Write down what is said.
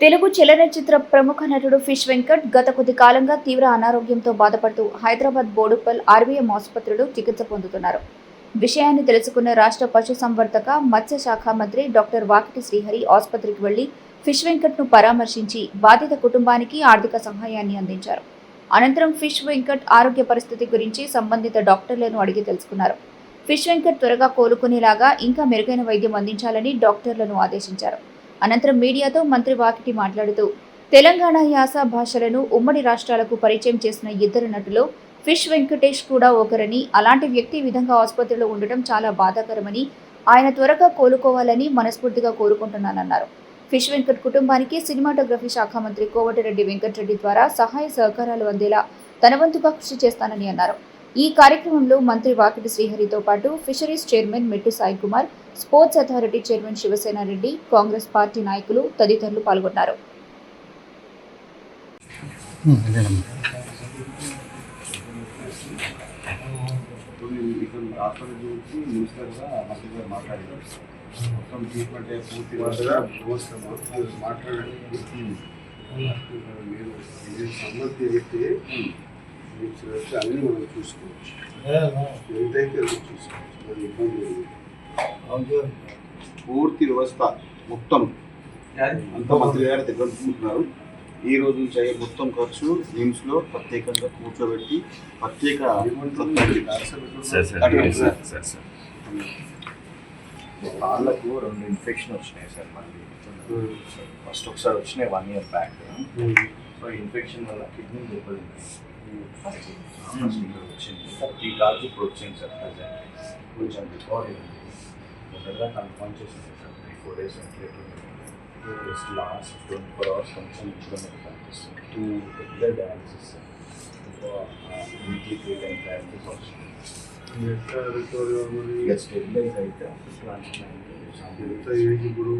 తెలుగు చలనచిత్ర ప్రముఖ నటుడు ఫిష్ వెంకట్ గత కొద్ది కాలంగా తీవ్ర అనారోగ్యంతో బాధపడుతూ హైదరాబాద్ బోడుపల్ ఆర్వీఎం ఆసుపత్రిలో చికిత్స పొందుతున్నారు. విషయాన్ని తెలుసుకున్న రాష్ట్ర పశుసంవర్ధక మత్స్య శాఖ మంత్రి డాక్టర్ వాకిటి శ్రీహరి ఆసుపత్రికి వెళ్ళి ఫిష్ వెంకట్ను పరామర్శించి బాధిత కుటుంబానికి ఆర్థిక సహాయాన్ని అందించారు. అనంతరం ఫిష్ వెంకట్ ఆరోగ్య పరిస్థితి గురించి సంబంధిత డాక్టర్లను అడిగి తెలుసుకున్నారు. ఫిష్ వెంకట్ త్వరగా కోలుకునేలాగా ఇంకా మెరుగైన వైద్యం అందించాలని డాక్టర్లను ఆదేశించారు. అనంతరం మీడియాతో మంత్రి వాకిటి మాట్లాడుతూ తెలంగాణ యాస భాషలను ఉమ్మడి రాష్ట్రాలకు పరిచయం చేసిన ఇద్దరు నటులు ఫిష్ వెంకటేష్ కూడా ఒకరని అలాంటి వ్యక్తి విధంగా ఆసుపత్రిలో ఉండటం చాలా బాధాకరమని ఆయన త్వరగా కోలుకోవాలని మనస్ఫూర్తిగా కోరుకుంటున్నానన్నారు. ఫిష్ వెంకట్ కుటుంబానికి సినిమాటోగ్రఫీ శాఖ మంత్రి కోమటిరెడ్డి వెంకటరెడ్డి ద్వారా సహాయ సహకారాలు అందేలా తన వంతుగా కృషి చేస్తానని అన్నారు. ఈ కార్యక్రమంలో మంత్రి వాకిటి శ్రీహరితో పాటు fisheries chairman Mettu Sai Kumar sports authority chairman Shivasena Reddy Congress party నాయకులు తదితరులు పాల్గొన్నారు. మొత్తం ట్రీట్మెంట్ పూర్తిగా మాట్లాడండి. నేను నేను సమ్మతి అయితే అన్నీ మనం చూసుకోవచ్చు. అది చూసుకోవచ్చు ఇబ్బంది లేదు. పూర్తి వ్యవస్థ మొత్తం. అంతా మంత్రి గారి దగ్గర చూసుకుంటున్నారు ఈ రోజు నుంచి అయ్యే మొత్తం ఖర్చు నిమ్స్లో ప్రత్యేకంగా కూర్చోబెట్టి ప్రత్యేక సార్ సార్ అటు- సార్ సార్ సార్ వాళ్ళకు రెండు ఇన్ఫెక్షన్ వచ్చినాయి సార్ మళ్ళీ. ఫస్ట్ ఒకసారి వచ్చినాయి one year back so infection వల్ల కిడ్నీ దెబ్బతింది ఫస్ట్ ఇక్కడ వచ్చింది ఈ కాల్స్ ఇప్పుడు వచ్చింది సార్ ప్రజెంట్ కొంచెం రికవరీ ఉంది తొందరగా కన్ఫర్మ్ చేసింది sir three four days ventilator just last twenty four hours కొంచెం ఇంప్రూవ్మెంట్ కనిపిస్తుంది two regular dialysis weekly three times dialysis వస్తుంది ఇక స్టెబిలైజ్ అయితే ట్రాన్స్ప్లాంట్ ఎంత ఏజ్ ఇప్పుడు